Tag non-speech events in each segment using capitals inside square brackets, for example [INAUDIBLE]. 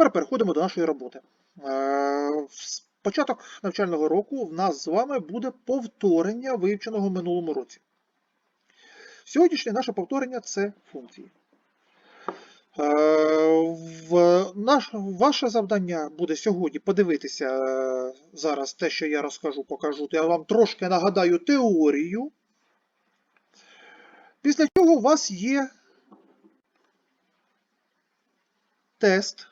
Тепер переходимо до нашої роботи. Е, Початок навчального року в нас з вами буде повторення вивченого в минулому році. Сьогоднішнє наше повторення це функції. Е, В наш, ваше завдання буде сьогодні подивитися е, зараз те, що я розкажу, покажу. Я вам трошки нагадаю теорію. Після цього у вас є тест.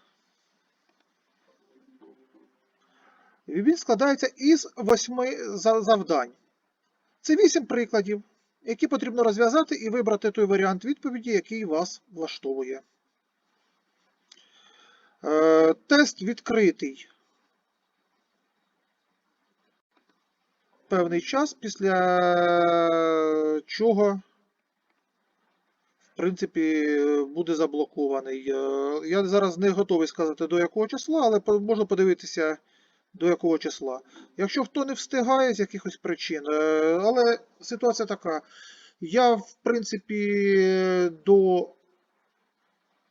Він складається із восьми завдань. Це вісім прикладів, які потрібно розв'язати і вибрати той варіант відповіді, який вас влаштовує. Е, Тест відкритий. Певний час, після чого, в принципі, буде заблокований. Е, Я зараз не готовий сказати до якого числа, але можна подивитися до якого числа. Якщо хто не встигає з якихось причин, е, але ситуація така. Я, в принципі, до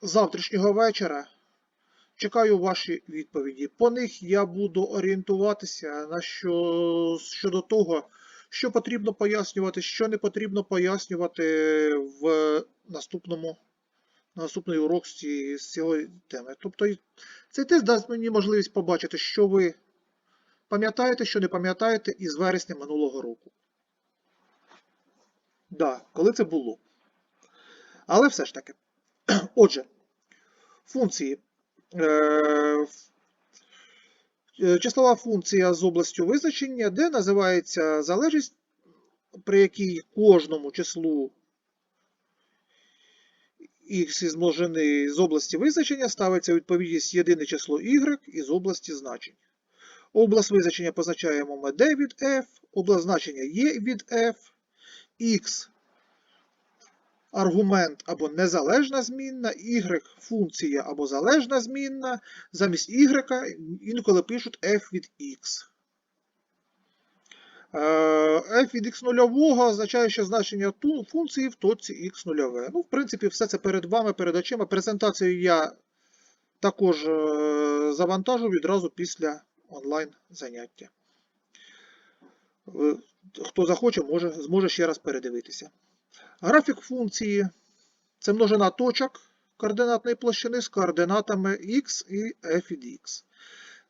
завтрашнього вечора чекаю ваші відповіді. По них я буду орієнтуватися на що, щодо того, що потрібно пояснювати, що не потрібно пояснювати в наступному на наступний урок з цієї, теми. Тобто цей тест дасть мені можливість побачити, що ви пам'ятаєте, що не пам'ятаєте із вересня минулого року. Да, коли це було. Але все ж таки. [CLEARS THROAT] Отже, функції. Е, е, Числова функція з областю визначення, де називається залежність, при якій кожному числу x із множини з області визначення ставиться відповідність єдине число y із області значень. Область визначення позначаємо ми d від f, область значення є від f, x аргумент або незалежна змінна, y функція або залежна змінна, замість y інколи пишуть f від x. Е, f від x нульового означає, що значення функції в точці x нульове. Ну, в принципі, все це перед вами, перед очима. Презентацію я також е, завантажу відразу після онлайн заняття. Е, Хто захоче, може, зможе ще раз передивитися. Графік функції це множина точок координатної площини з координатами x і f від x,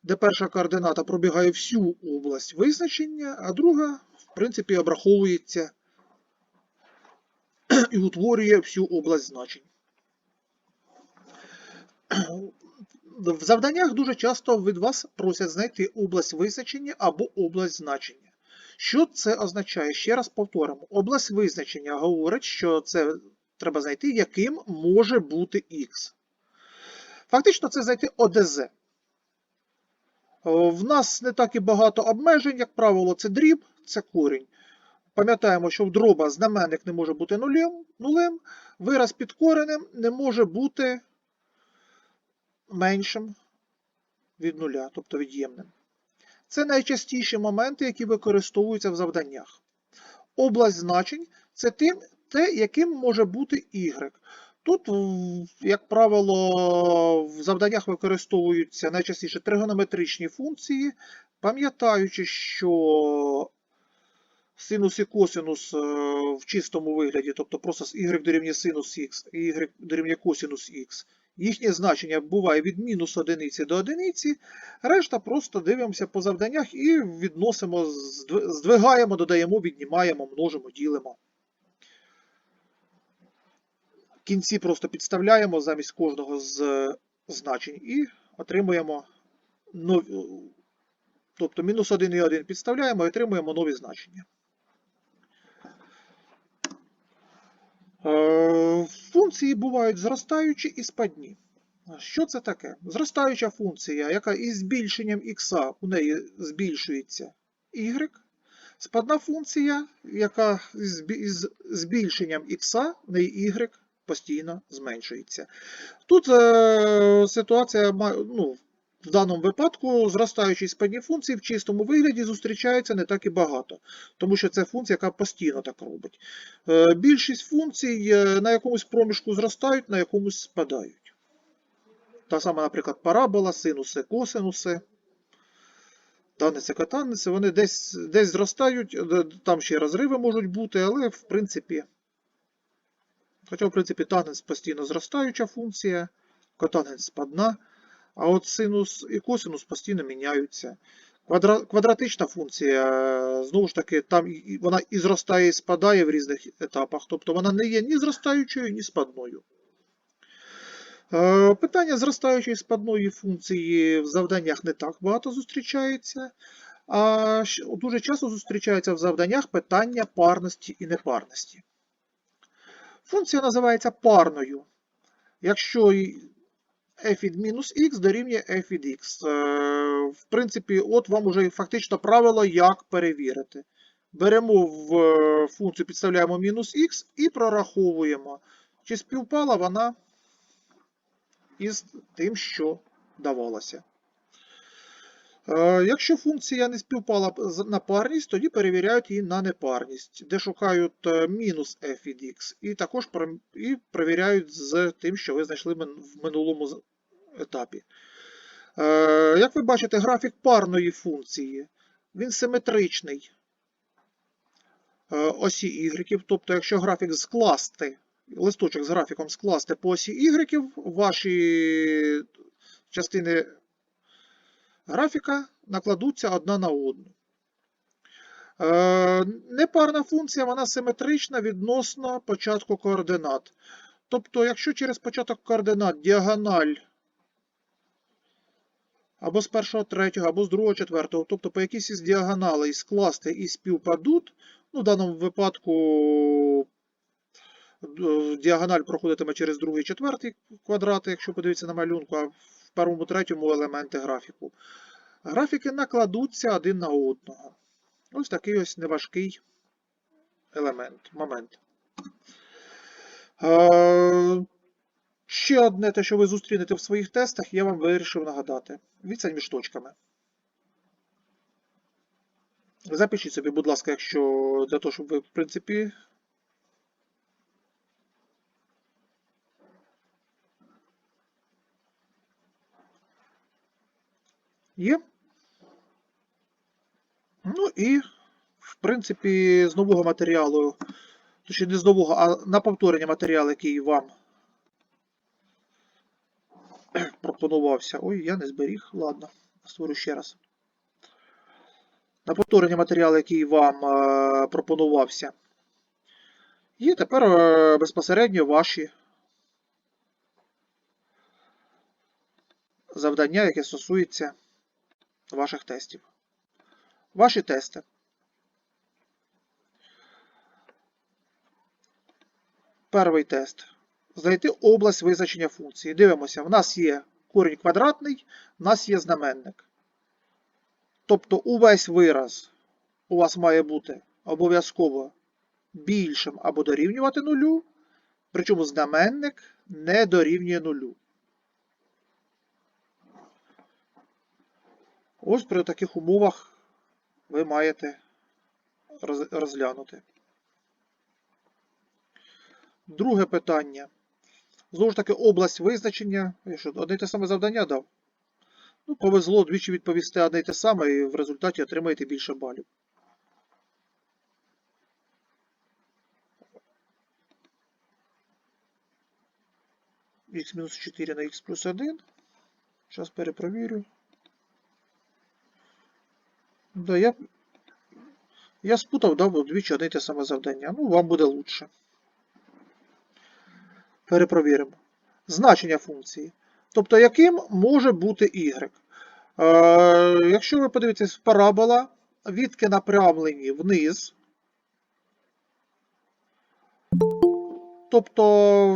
де перша координата пробігає всю область визначення, а друга, в принципі, обраховується і утворює всю область значень. В завданнях дуже часто від вас просять знайти область визначення або область значення. Що це означає? Ще раз повторимо. Область визначення говорить, що це треба знайти, яким може бути x. Фактично, це знайти ОДЗ. В нас не так і багато обмежень, як правило, це дріб, це корінь. Пам'ятаємо, що в дроба знаменник не може бути нулем, нулем, вираз під коренем не може бути меншим від нуля, тобто від'ємним. Це найчастіші моменти, які використовуються в завданнях. Область значень це тим, те, яким може бути y. Тут, як правило, в завданнях використовуються найчастіше тригонометричні функції, пам'ятаючи, що синус і косинус е, в чистому вигляді, тобто просто y дорівнює синус х y дорівнює косинус х, їхнє значення буває від мінус одиниці до одиниці, решта просто дивимося по завданнях і відносимо, здвигаємо, додаємо, віднімаємо, множимо, ділимо. Кінці просто підставляємо замість кожного з значень і отримуємо нові, тобто мінус 1 і 1 підставляємо і отримуємо нові значення. Функції бувають зростаючі і спадні. Що це таке? Зростаюча функція, яка із збільшенням х у неї збільшується y. Спадна функція, яка із збільшенням х, в неї y постійно зменшується. Тут е, ситуація ну, в даному випадку зростаючі спадні функції в чистому вигляді зустрічаються не так і багато, тому що це функція, яка постійно так робить. Е, Більшість функцій е, на якомусь проміжку зростають, на якомусь спадають. Та сама, наприклад, парабола, синуси, косинуси. Танеси, катанеси, вони десь, десь зростають, там ще розриви можуть бути, але в принципі. Хоча, в принципі, тангенс постійно зростаюча функція, котангенс спадна, а от синус і косинус постійно міняються. Квадратична функція, е, знову ж таки, там вона і зростає, і спадає в різних етапах. Тобто вона не є ні зростаючою, ні спадною. Е, Питання зростаючої спадної функції в завданнях не так багато зустрічається, а дуже часто зустрічається в завданнях питання парності і непарності. Функція називається парною, якщо f від мінус x дорівнює f від x. Е, В принципі, от вам уже фактично правило, як перевірити. Беремо в е, функцію, підставляємо мінус x і прораховуємо, чи співпала вона із тим, що давалося. Якщо функція не співпала на парність, тоді перевіряють її на непарність, де шукають е, мінус f від x, і також і перевіряють з тим, що ви знайшли в минулому етапі. Е, Як ви бачите, графік парної функції, він симетричний е, осі y, тобто якщо графік скласти, листочок з графіком скласти по осі y, ваші частини графіка накладуться одна на одну. Е, Непарна функція вона симетрична відносно початку координат. Тобто, якщо через початок координат діагональ або з першого третього, або з другого четвертого, тобто по якійсь із діагоналей скласти і співпадуть, ну, в даному випадку е, діагональ проходитиме через другий четвертий квадрати, якщо подивитися на малюнку, а першому третьому елементи графіку. Графіки накладуться один на одного. Ось такий ось неважкий елемент, момент. Е, Ще одне те, що ви зустрінете в своїх тестах, я вам вирішив нагадати. Відстань між точками. Запишіть собі, будь ласка, якщо для того, щоб ви, в принципі. Є. Ну і, в принципі, з нового матеріалу, точніше не з нового, а на повторення матеріалу, який вам [CLEARS THROAT] пропонувався. Ой, я не зберіг. Ладно, створю ще раз. На повторення матеріалу, який вам е, пропонувався. І тепер е, безпосередньо ваші завдання, яке стосується ваших тестів. Ваші тести. Перший тест. Знайти область визначення функції. Дивимося, в нас є корінь квадратний, в нас є знаменник. Тобто увесь вираз у вас має бути обов'язково більшим або дорівнювати нулю, причому знаменник не дорівнює нулю. Ось при таких умовах ви маєте розглянути. Друге питання. Знову ж таки, область визначення. Я що, одне й те саме завдання дав? Ну, повезло двічі відповісти одне й те саме, і в результаті отримаєте більше балів. х-4 на х плюс 1. Зараз перепровірю. Да, я, я спутав, дав двічі одне те саме завдання. Ну, вам буде лучше. Перепровіримо. Значення функції. Тобто, яким може бути y? Е, якщо ви подивитесь парабола, відки напрямлені вниз. Тобто,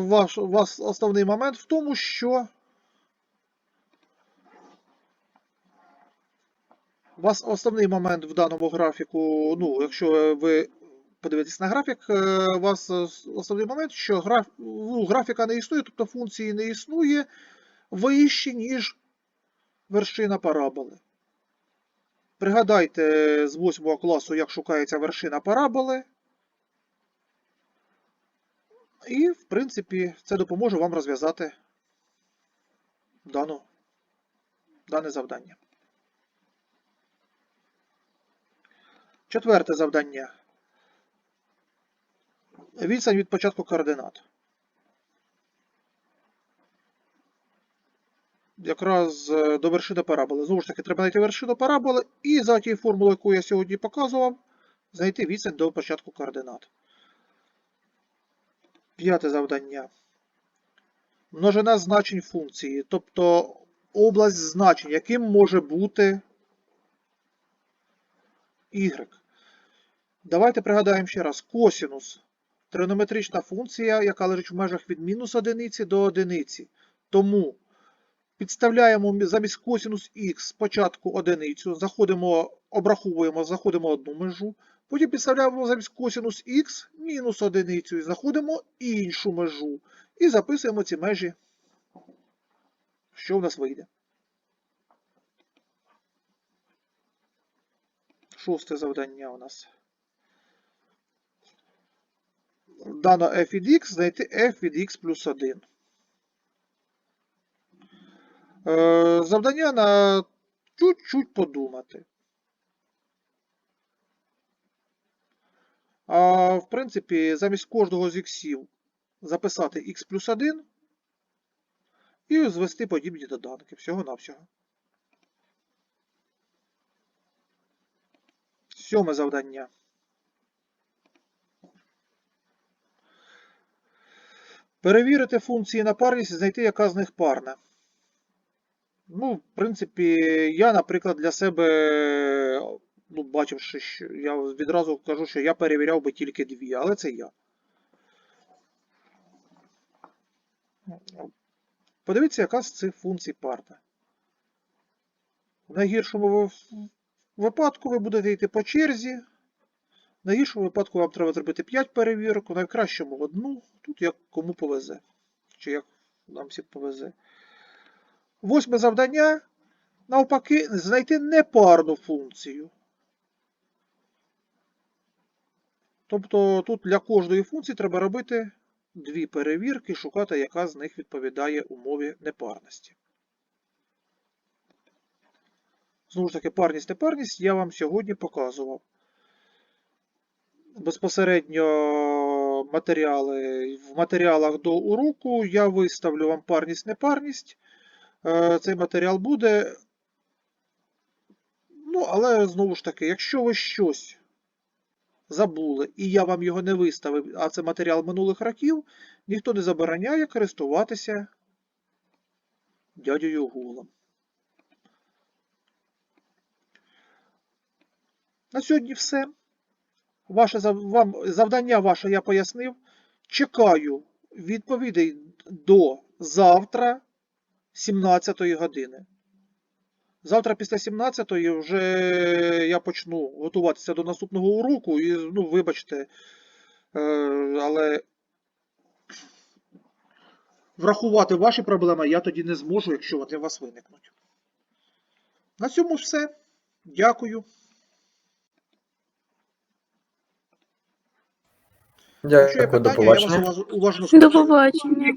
ваш, у вас основний момент в тому, що у вас основний момент в даному графіку, ну, якщо ви подивитесь на графік, е, у вас основний момент, що граф, ну, графіка не існує, тобто функції не існує вище, ніж вершина параболи. Пригадайте з 8 класу, як шукається вершина параболи. І, в принципі, це допоможе вам розв'язати дане завдання. Четверте завдання. Відстань від початку координат. Якраз е, до вершини параболи. Знову ж таки, треба знайти вершину параболи і за тією формулою, яку я сьогодні показував, знайти відстань до початку координат. П'яте завдання. Множина значень функції, тобто область значень, яким може бути y. Давайте пригадаємо ще раз. Косінус тригонометрична функція, яка лежить в межах від мінус одиниці до одиниці. Тому підставляємо замість косінус х спочатку одиницю, заходимо, обраховуємо, заходимо одну межу, потім підставляємо замість косінус х мінус одиницю і знаходимо іншу межу. І записуємо ці межі, що в нас вийде. Шосте завдання у нас. Дано f від x, знайти f від x плюс 1. Е, Завдання на чуть-чуть подумати. А в принципі, замість кожного з іксів записати x плюс 1 і звести подібні доданки всього-навсього. Сьоме завдання. Перевірити функції на парність і знайти, яка з них парна. Ну, в принципі, я, наприклад, для себе, ну, бачивши, що я відразу кажу, що я перевіряв би тільки дві, але це я. Подивіться, яка з цих функцій парна. В найгіршому випадку ви будете йти по черзі. В найгіршому випадку вам треба зробити 5 перевірок, у найкращому одну. Тут як кому повезе. Чи як нам всім повезе. Восьме завдання. Навпаки, знайти непарну функцію. Тобто тут для кожної функції треба робити дві перевірки, шукати, яка з них відповідає умові непарності. Знову ж таки, парність непарність я вам сьогодні показував. Безпосередньо матеріали в матеріалах до уроку я виставлю вам парність непарність. Е, Цей матеріал буде. Ну, але знову ж таки, якщо ви щось забули, і я вам його не виставив, а це матеріал минулих років, ніхто не забороняє користуватися дядею Гуглом. На сьогодні все. Ваше, вам, завдання ваше я пояснив. Чекаю відповідей до завтра 17 години. Завтра після 17 вже я почну готуватися до наступного уроку і, ну, вибачте, е, але врахувати ваші проблеми я тоді не зможу, якщо вони у вас виникнуть. На цьому все. Дякую. Якщо є Дякую, до питання, я вас До побачення.